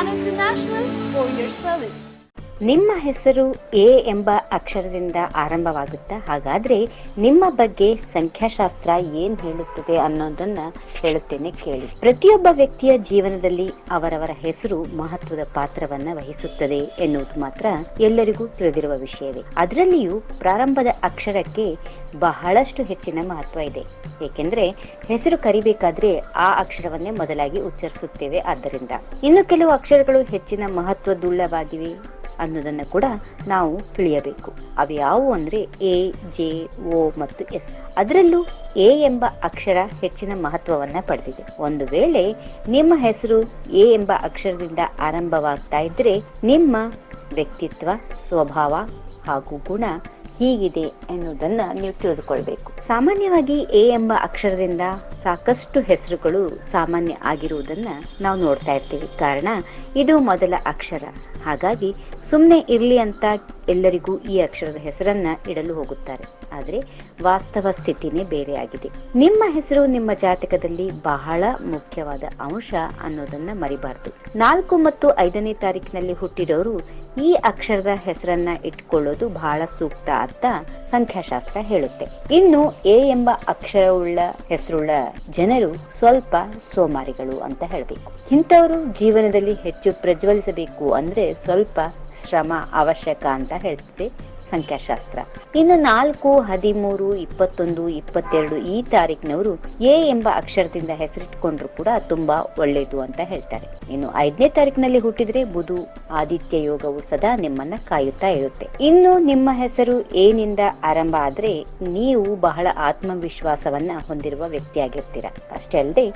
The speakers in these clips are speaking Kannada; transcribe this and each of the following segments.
an international courier service. ನಿಮ್ಮ ಹೆಸರು ಎ ಎಂಬ ಅಕ್ಷರದಿಂದ ಆರಂಭವಾಗುತ್ತಾ ಹಾಗಾದ್ರೆ ನಿಮ್ಮ ಬಗ್ಗೆ ಸಂಖ್ಯಾಶಾಸ್ತ್ರ ಏನ್ ಹೇಳುತ್ತದೆ ಅನ್ನೋದನ್ನ ಹೇಳುತ್ತೇನೆ ಕೇಳಿ. ಪ್ರತಿಯೊಬ್ಬ ವ್ಯಕ್ತಿಯ ಜೀವನದಲ್ಲಿ ಅವರವರ ಹೆಸರು ಮಹತ್ವದ ಪಾತ್ರವನ್ನ ವಹಿಸುತ್ತದೆ ಎನ್ನುವುದು ಮಾತ್ರ ಎಲ್ಲರಿಗೂ ತಿಳಿದಿರುವ ವಿಷಯವೇ. ಅದರಲ್ಲಿಯೂ ಪ್ರಾರಂಭದ ಅಕ್ಷರಕ್ಕೆ ಬಹಳಷ್ಟು ಹೆಚ್ಚಿನ ಮಹತ್ವ ಇದೆ. ಏಕೆಂದ್ರೆ ಹೆಸರು ಕರಿಬೇಕಾದ್ರೆ ಆ ಅಕ್ಷರವನ್ನೇ ಮೊದಲಾಗಿ ಉಚ್ಚರಿಸುತ್ತೇವೆ. ಆದ್ದರಿಂದ ಇನ್ನು ಕೆಲವು ಅಕ್ಷರಗಳು ಹೆಚ್ಚಿನ ಮಹತ್ವದುಳ್ಳವಾಗಿವೆ. ಅನ್ನೋದನ್ನ ಕೂಡ ನಾವು ತಿಳಿಯಬೇಕು. ಅವು ಯಾವುವು ಅಂದರೆ ಎ, ಜೆ, ಓ ಮತ್ತು ಎಸ್. ಅದರಲ್ಲೂ ಎ ಎಂಬ ಅಕ್ಷರ ಹೆಚ್ಚಿನ ಮಹತ್ವವನ್ನು ಪಡೆದಿದೆ. ಒಂದು ವೇಳೆ ನಿಮ್ಮ ಹೆಸರು ಎ ಎಂಬ ಅಕ್ಷರದಿಂದ ಆರಂಭವಾಗ್ತಾ ಇದ್ದರೆ ನಿಮ್ಮ ವ್ಯಕ್ತಿತ್ವ, ಸ್ವಭಾವ ಹಾಗೂ ಗುಣ ಹೀಗಿದೆ ಎನ್ನುವುದನ್ನು ನೀವು ತಿಳಿದುಕೊಳ್ಬೇಕು. ಸಾಮಾನ್ಯವಾಗಿ ಎ ಎಂಬ ಅಕ್ಷರದಿಂದ ಸಾಕಷ್ಟು ಹೆಸರುಗಳು ಸಾಮಾನ್ಯ ಆಗಿರುವುದನ್ನ ನಾವು ನೋಡ್ತಾ ಇರ್ತೀವಿ. ಕಾರಣ, ಇದು ಮೊದಲ ಅಕ್ಷರ. ಹಾಗಾಗಿ ಸುಮ್ಮನೆ ಇರ್ಲಿ ಅಂತ ಎಲ್ಲರಿಗೂ ಈ ಅಕ್ಷರದ ಹೆಸರನ್ನ ಇಡಲು ಹೋಗುತ್ತಾರೆ. ಆದರೆ ವಾಸ್ತವ ಸ್ಥಿತಿನೇ ಬೇರೆಯಾಗಿದೆ ನಿಮ್ಮ ಹೆಸರು ನಿಮ್ಮ ಜಾತಕದಲ್ಲಿ ಬಹಳ ಮುಖ್ಯವಾದ ಅಂಶ ಅನ್ನೋದನ್ನ ಮರಿಬಾರ್ದು. ನಾಲ್ಕು ಮತ್ತು ಐದನೇ ತಾರೀಕಿನಲ್ಲಿ ಹುಟ್ಟಿರೋರು ಈ ಅಕ್ಷರದ ಹೆಸರನ್ನ ಇಟ್ಕೊಳ್ಳೋದು ಬಹಳ ಸೂಕ್ತ ಅಂತ ಸಂಖ್ಯಾಶಾಸ್ತ್ರ ಹೇಳುತ್ತೆ. ಇನ್ನು ಎ ಎಂಬ ಅಕ್ಷರವುಳ್ಳ ಹೆಸರುಳ್ಳ ಜನರು ಸ್ವಲ್ಪ ಸೋಮಾರಿಗಳು ಅಂತ ಹೇಳಬೇಕು. ಇಂಥವರು ಜೀವನದಲ್ಲಿ ಹೆಚ್ಚು ಪ್ರಜ್ವಲಿಸಬೇಕು ಅಂದ್ರೆ ಸ್ವಲ್ಪ ಶ್ರಮ ಅವಶ್ಯಕ ಅಂತ ಹೇಳ್ತದೆ ಸಂಖ್ಯಾಶಾಸ್ತ್ರ. ಇನ್ನು ನಾಲ್ಕು, ಹದಿಮೂರು, ಇಪ್ಪತ್ತೊಂದು, ಇಪ್ಪತ್ತೆರಡು ಈ ತಾರೀಕಿನವರು ಎ ಎಂಬ ಅಕ್ಷರದಿಂದ ಹೆಸರಿಟ್ಕೊಂಡ್ರು ಕೂಡ ತುಂಬಾ ಒಳ್ಳೇದು ಅಂತ ಹೇಳ್ತಾರೆ. ಇನ್ನು ಐದನೇ ತಾರೀಕಿನಲ್ಲಿ ಹುಟ್ಟಿದ್ರೆ ಬುಧು ಆದಿತ್ಯ ಯೋಗವು ಸದಾ ನಿಮ್ಮನ್ನ ಕಾಯುತ್ತಾ ಇರುತ್ತೆ. ಇನ್ನು ನಿಮ್ಮ ಹೆಸರು ಏನಿಂದ ಆರಂಭ ಆದ್ರೆ ನೀವು ಬಹಳ ಆತ್ಮವಿಶ್ವಾಸವನ್ನ ಹೊಂದಿರುವ ವ್ಯಕ್ತಿಯಾಗಿರ್ತೀರ. ಅಷ್ಟೇ ಅಲ್ಲದೆ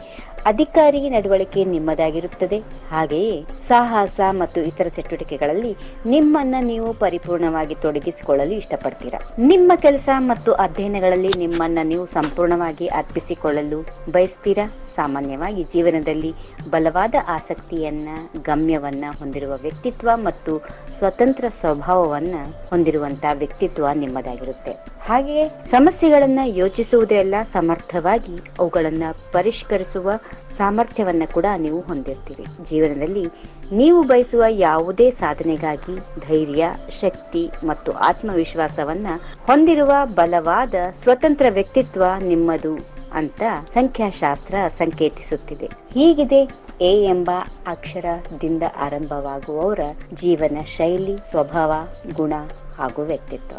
ಅಧಿಕಾರಿ ನಡವಳಿಕೆ ನಿಮ್ಮದಾಗಿರುತ್ತದೆ. ಹಾಗೆಯೇ ಸಾಹಸ ಮತ್ತು ಇತರ ಚಟುವಟಿಕೆಗಳಲ್ಲಿ ನಿಮ್ಮನ್ನ ನೀವು ಪರಿಪೂರ್ಣವಾಗಿ ತೊಡಗಿಸಿಕೊಳ್ಳಲು ಇಷ್ಟಪಡ್ತೀರಾ? ನಿಮ್ಮ ಕೆಲಸ ಮತ್ತು ಅಧ್ಯಯನಗಳಲ್ಲಿ ನಿಮ್ಮನ್ನ ನೀವು ಸಂಪೂರ್ಣವಾಗಿ ಅರ್ಪಿಸಿಕೊಳ್ಳಲು ಬಯಸ್ತೀರಾ? ಸಾಮಾನ್ಯವಾಗಿ ಜೀವನದಲ್ಲಿ ಬಲವಾದ ಆಸಕ್ತಿಯನ್ನ, ಗಮ್ಯವನ್ನ ಹೊಂದಿರುವ ವ್ಯಕ್ತಿತ್ವ ಮತ್ತು ಸ್ವತಂತ್ರ ಸ್ವಭಾವವನ್ನ ಹೊಂದಿರುವಂತಹ ವ್ಯಕ್ತಿತ್ವ ನಿಮ್ಮದಾಗಿರುತ್ತೆ. ಹಾಗೆಯೇ ಸಮಸ್ಯೆಗಳನ್ನ ಯೋಚಿಸುವುದೇ ಅಲ್ಲ, ಸಮರ್ಥವಾಗಿ ಅವುಗಳನ್ನ ಪರಿಷ್ಕರಿಸುವ ಸಾಮರ್ಥ್ಯವನ್ನ ಕೂಡ ನೀವು ಹೊಂದಿರ್ತೀರಿ. ಜೀವನದಲ್ಲಿ ನೀವು ಬಯಸುವ ಯಾವುದೇ ಸಾಧನೆಗಾಗಿ ಧೈರ್ಯ, ಶಕ್ತಿ ಮತ್ತು ಆತ್ಮವಿಶ್ವಾಸವನ್ನ ಹೊಂದಿರುವ ಬಲವಾದ ಸ್ವತಂತ್ರ ವ್ಯಕ್ತಿತ್ವ ನಿಮ್ಮದು ಅಂತ ಸಂಖ್ಯಾಶಾಸ್ತ್ರ ಸಂಕೇತಿಸುತ್ತಿದೆ. ಹೀಗಿದೆ ಎ ಎಂಬ ಅಕ್ಷರದಿಂದ ಆರಂಭವಾಗುವವರ ಜೀವನ ಶೈಲಿ, ಸ್ವಭಾವ, ಗುಣ ಹಾಗೂ ವ್ಯಕ್ತಿತ್ವ.